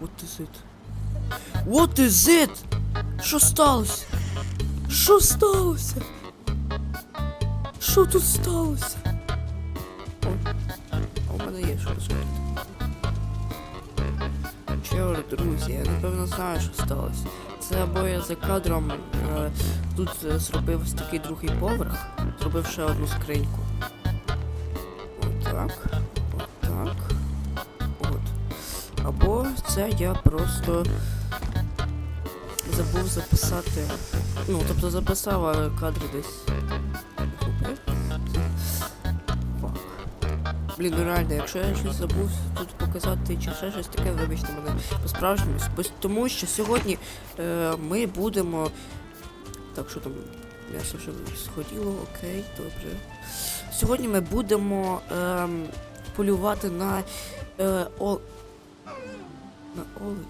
What is it? What is it? Що сталося? Що сталося? Що тут сталося? О, а у мене є що розповісти. Чого, друзі, я напевно знаю, що сталося. Це або я за кадром е, тут е, зробив такий другий поверх, зробив ще одну скриньку. Отак. Або це я просто забув записати. Ну, тобто записав, кадри десь. Блін, ну реально, якщо я щось забув тут показати чи ще щось таке, вибачте мене по-справжньому. Тому що сьогодні е, ми будемо. Так, що там м'ясо вже сходіло, окей, добре. Сьогодні ми будемо ем, полювати на е, о... оленів.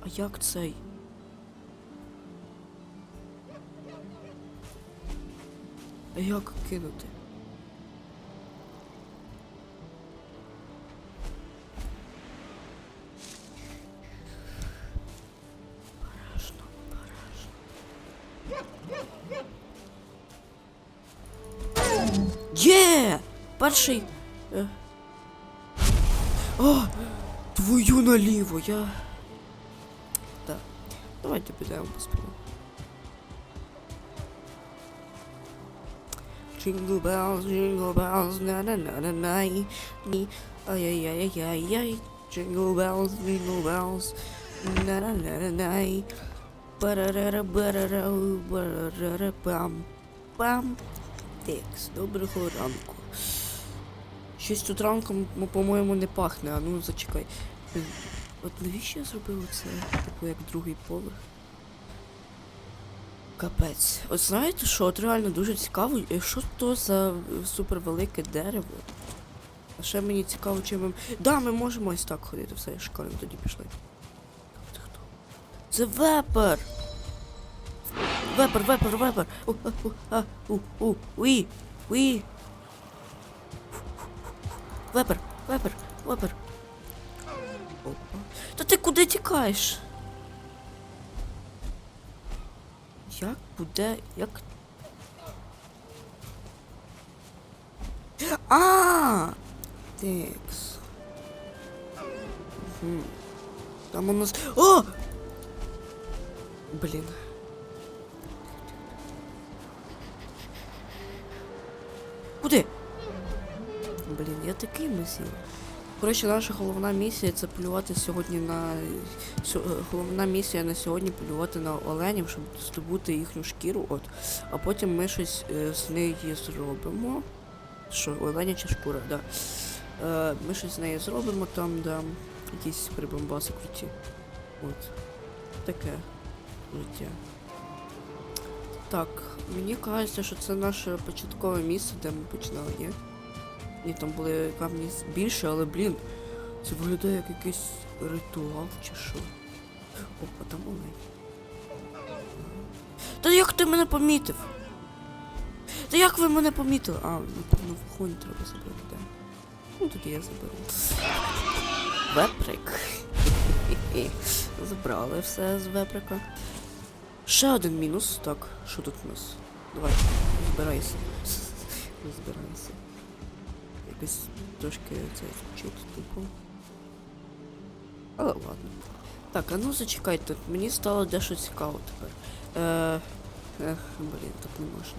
А як цей? Як кинути? Є! Перший. Е. О! Твою наліво, я. Так. Давайте підемо поспілкуємо. Jingle bells, jingle bells, na na na na na, ni, ay ay ay ay ay ay. Jingle bells, jingle bells, na na na na na. Барарара, барара, барарара, пам, пам. Текс, доброго ранку. Щось тут ранком, по-моєму, не пахне, а ну зачекай. От навіщо я зробив це, типу, як другий поверх? Капець. От знаєте що, от реально дуже цікаво, е, що то за супервелике дерево. А ще мені цікаво, чи ми. Да, ми можемо ось так ходити, все, шикарно, тоді пішли. Це вепер! Вепер, вепер, вепер! У, а, у, а, у, у, уї, уї. Вепер, вепер, вепер. Та ти куди тікаєш? Як буде. Як. А! Текс. Там у нас. О! Блін. Куди? Блін, я такий мазіл. Коротше, наша головна місія це полювати сьогодні на. е, Головна місія на сьогодні полювати на оленів, щоб здобути їхню шкіру, от. А потім ми щось е, з неї зробимо. Що, оленяча шкура, да. Е, ми щось з неї зробимо там, да. Якісь прибамбаси круті. От. Таке життя. Так, мені кажеться, що це наше початкове місце, де ми починали, ні? Ні, там були камні більше, але блін, це виглядає як якийсь ритуал чи що. Опа, там олень. Та як ти мене помітив? Та як ви мене помітили? А, напевно, вогонь треба забрати, да. Ну тоді я заберу. Веприк. Забрали все з веприка. Ще один мінус. Так, що тут у нас? Давай, збирайся. Не збирайся. Якось трошки це звучить, типу. Але ладно. Так, а ну зачекайте, мені стало дещо цікаво тепер. Е, ех, блін, так не можна.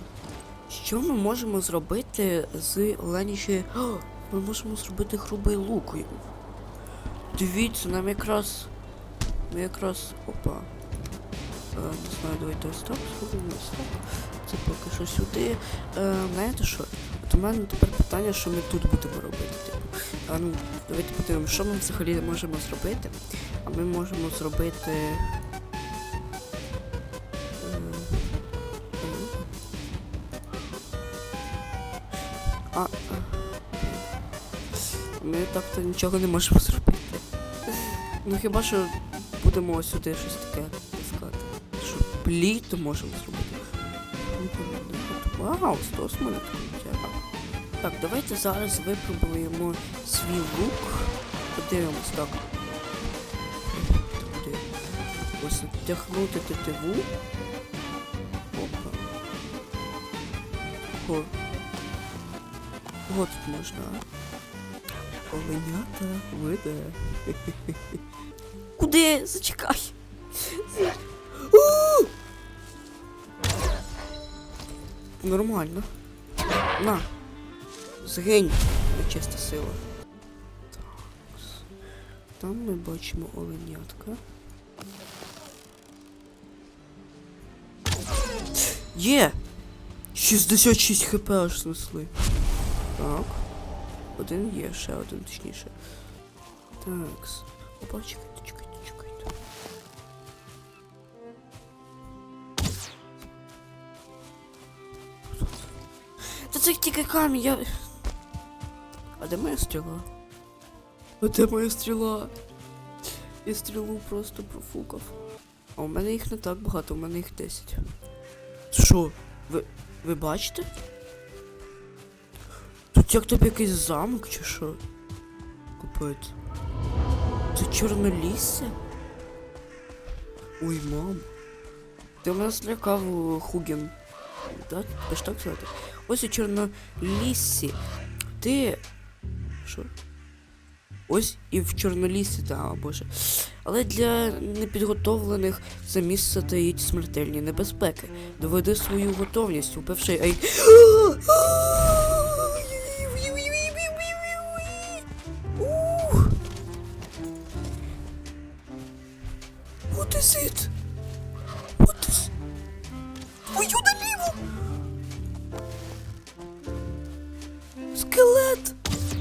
Що ми можемо зробити з Леніші. О, ми можемо зробити грубий лук. Дивіться, нам якраз. Ми якраз. Опа. Е, не знаю, давайте ось так зробимо ось так. Це поки що сюди. Е, знаєте що? От у мене тепер питання, що ми тут будемо робити. Типу. А ну, давайте подивимося, що ми взагалі можемо зробити. А ми можемо зробити. Е, а. Ми так-то нічого не можемо зробити. Ну хіба що будемо сюди щось таке таскати. Що пліт можемо зробити. Вау, 100 з мене крутя. Так, давайте зараз випробуємо свій лук. Подивимось так. Ось втягнути тетиву. Опа. О. От тут можна. Оленята виде. Куди? Зачекай. Нормально. На. Згинь. Нечиста сила. Так. Там ми бачимо оленятка. Є! 66 хп аж снесли. Так. Один є, ще один точніше. Такс. Опа, Це тільки камінь, я. А де моя стріла? А де моя стріла? Я стрілу просто профукав. А у мене їх не так багато, у мене їх 10. Що? Ви. ви бачите? Тут як тобі якийсь замок чи що? Капець. Це чорнолісся? Ой, мам. Ти мене злякав Хуген. Так? Ти ж так сказати? Ось у чорноліссі. Ти. Що? Ось і в чорноліссі, та, боже. Але для непідготовлених це місце таїть смертельні небезпеки. Доведи свою готовність, упевши ай. What is it? Скелет!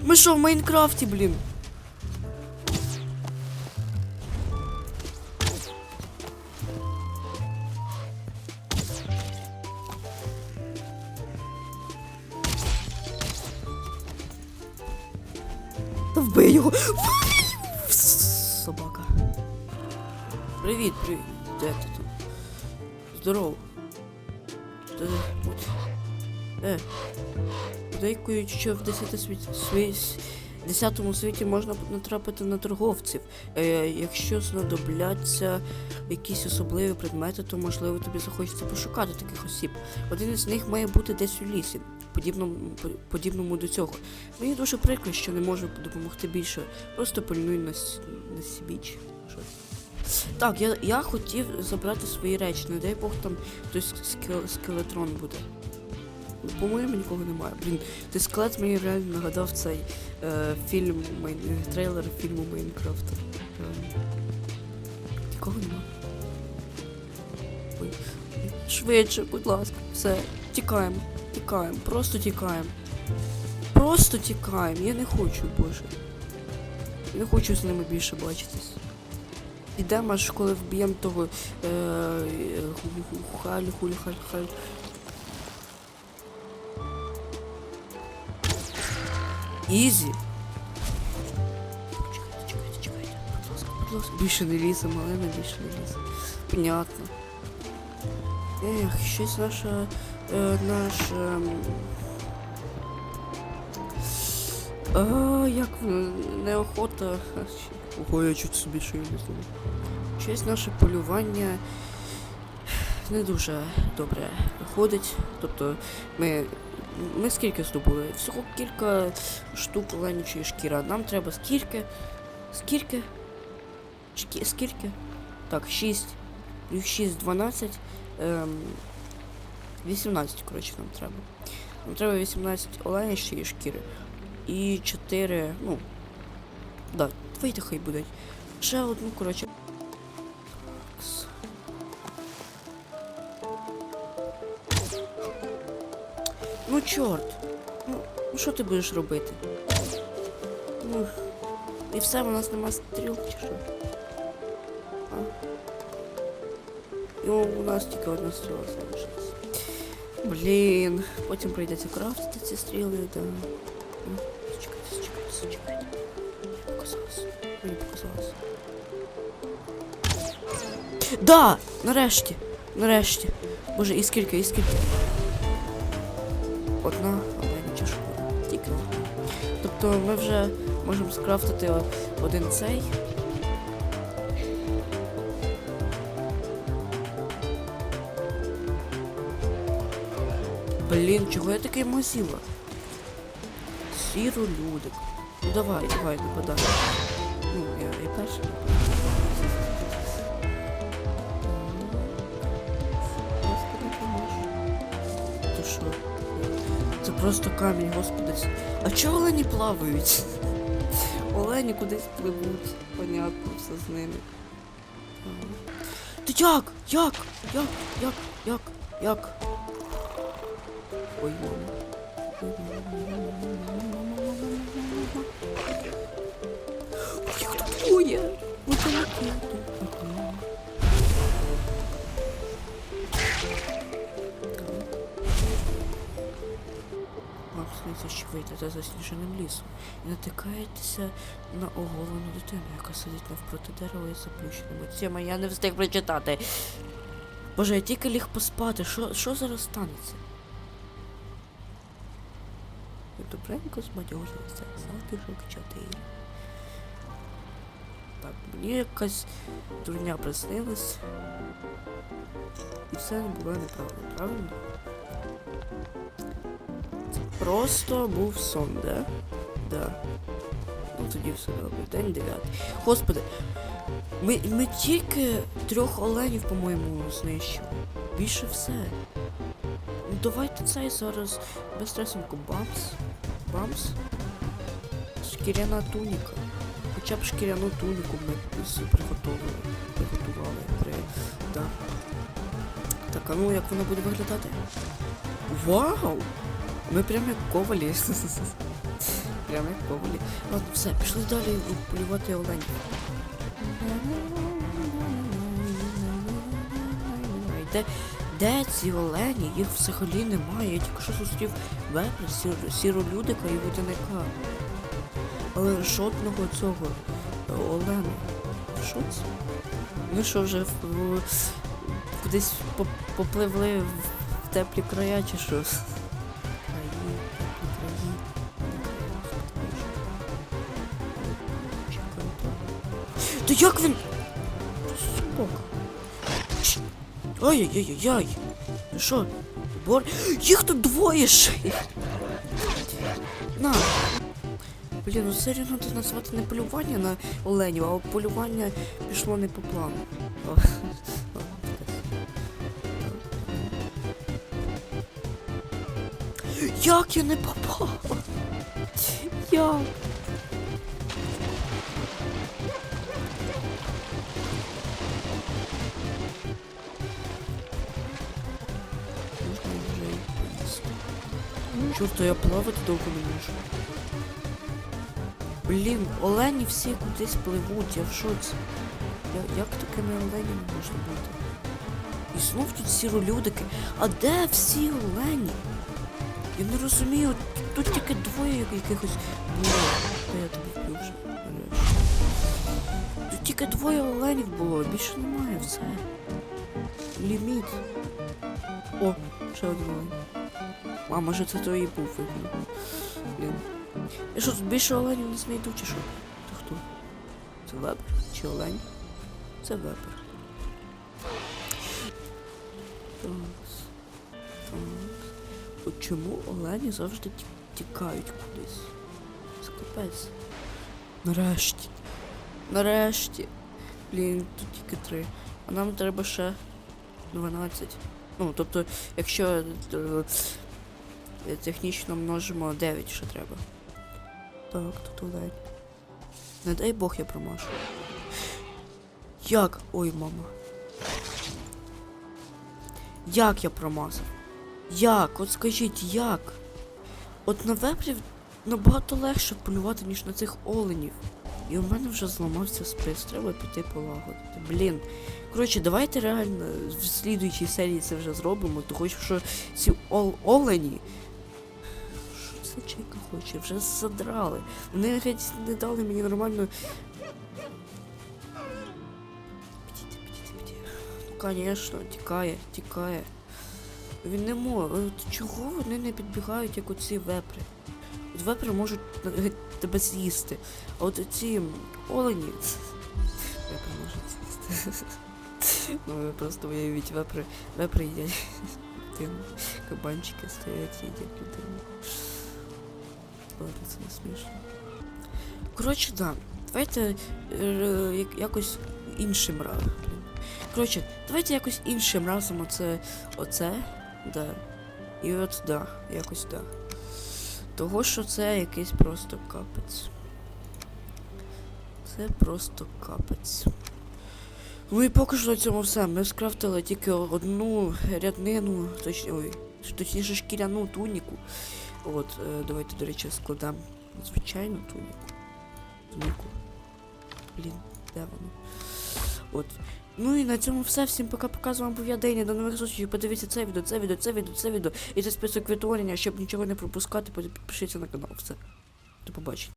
Ми що, в Майнкрафті, блін? Подейкують, що в 10 світі, сві, 10 світі можна натрапити на торговців. Е, якщо знадобляться якісь особливі предмети, то можливо тобі захочеться пошукати таких осіб. Один із них має бути десь у лісі, подібному, подібному до цього. Мені дуже прикро, що не можу допомогти більше. Просто пильнуй на, на сібіч. Так, я, я хотів забрати свої речі. Не дай Бог там хтось скелетрон буде. По-моєму, нікого немає. Блін, ти склад мені реально нагадав цей е, фільм, майн, е, трейлер фільму Майнкрафта. Реально. Нікого немає. Ой. Швидше, будь ласка, все. Тікаємо, тікаємо, просто тікаємо. Просто тікаємо. Я не хочу, боже. Я не хочу з ними більше бачитись. Ідемо аж коли вб'ємо того е, е, Ізі. Чекайте, чекайте, чекайте. Будь ласка, будь ласка. Більше не ліземо, але не більше не ліземо. Понятно. Ех, щось наша. Е, наш. ем, А, як неохота. Ого, я чуть собі шию не зробив. Щось наше полювання не дуже добре виходить. Тобто ми. Ми скільки здобули? Всього кілька штук оленячої шкіри. Нам треба скільки? Скільки? Шкі... Скільки? Так, 6. Плюс 6, 12. Ем... 18, коротше, нам треба. Нам треба 18 оленячої шкіри. І 4, ну. Да, давайте хай будуть. Ще одну, коротше. Чорт. Ну, ну що ти будеш робити? Ну. І все, у нас нема стрілки чи що? А? Ну, у нас тільки одна стріла залишилась. Блін, потім прийдеться крафтити ці стріли, да. Ну, Зачекайте, зачекайте, зачекайте. Мені показалось. Мені показалось. Да! Нарешті! Нарешті! Боже, і скільки, і скільки? Одна оленяча шкура. Тільки одна. Тобто ми вже можемо скрафтити один цей. Блін, чого я такий мазіла? Сіролюдик. Ну давай, давай, нападай. Ну, я і перший. Просто камінь, господи. А чого олені плавають? Олені кудись пливуть. Понятно, все з ними. Ти як? Як? Як? Як? Як? Як? Ой, мама. Їх тут двоє. Ось Вам слідиться, що засніженим лісом і натикаєтеся на оголену дитину, яка сидить навпроти дерева із заплющеними очима. Я не встиг прочитати. Боже, я тільки ліг поспати. Що, що зараз станеться? Добренько збадьорилися. Затишок 4. Так, мені якась дурня приснилась. І все було неправильно, правильно? Просто був сон, да? Да. Ну тоді все добре. День дев'ятий. Господи, ми, ми тільки трьох оленів, по-моєму, знищили. Більше все. Ну давайте цей зараз безстресенько бамс. Бамс. Шкіряна туніка. Хоча б шкіряну туніку ми приготували. Приготували. При... Да. Так, а ну як вона буде виглядати? Вау! Ми прям як ковалі. прям як ковалі. Ладно, все, пішли далі полювати оленів. Де, де ці олені? Їх взагалі немає. Я тільки що зустрів вепра, сір, сіролюдика і водяника. Але жодного цього е, олена. Що це? Ми що вже в, в- кудись попливли в, теплі края чи що? Та як він? Собака. Ай-яй-яй-яй. Ну що? Бор... Їх тут двоє ще. На. Блін, ну серйозно треба назвати не полювання на оленів, а полювання пішло не по плану. Як я не попав? Як? А я плавати довго не можу. Блін, олені всі кудись пливуть, я в шоці. Я, як такими оленями можна бути? І знов тут сіролюдики. А де всі олені? Я не розумію, тут тільки двоє якихось було. Я тобі вбив вже. Тут тільки двоє оленів було, більше немає, все. Ліміт. О, ще один олень. А, може це той і був видно. Блін. Я що, більше оленів не знайду, чи що? Це хто? Це вепер? Чи олень? Це вепер. Так. Так. От чому олені завжди тікають кудись? Це. Нарешті. Нарешті. Блін, тут тільки три. А нам треба ще 12. Ну, тобто, якщо е, технічно множимо 9 ще треба. Так, тут олень. Не дай Бог я промашу. Як? Ой, мама. Як я промазав? Як? От скажіть, як? От на вепрів набагато легше полювати, ніж на цих оленів. І у мене вже зламався спис, треба піти полагодити. Блін. Коротше, давайте реально в слідуючій серії це вже зробимо, тому що ці ол олені. Чайка хоче? Вже задрали. Вони геть не дали мені нормально. Звісно, тікає, тікає. Він не може. Чого вони не підбігають, як оці вепри? От вепри можуть тебе з'їсти. А от ці олені. Вепри можуть з'їсти. Ну просто уявіть, вепри, вепри їдять. Кабанчики стоять їдять людину. Ладно, це смішно. Коротше, да. Давайте е, як- якось іншим разом. Коротше, давайте якось іншим разом оце. Оце. Да. І от да, якось да. Того, що це якийсь просто капець. Це просто капець. Ну і поки що на цьому все. Ми скрафтили тільки одну ряднину, точ... ой, точніше шкіряну туніку. От, е, давайте, до речі, складемо звичайну туніку. Туніку. Блін, де воно? От. Ну і на цьому все. Всім пока-пока. З вами був я Дені. До нових зустрічей. Подивіться це відео, це відео, це відео, це відео. І це список відтворення, щоб нічого не пропускати, підпишіться на канал. Все. До побачення.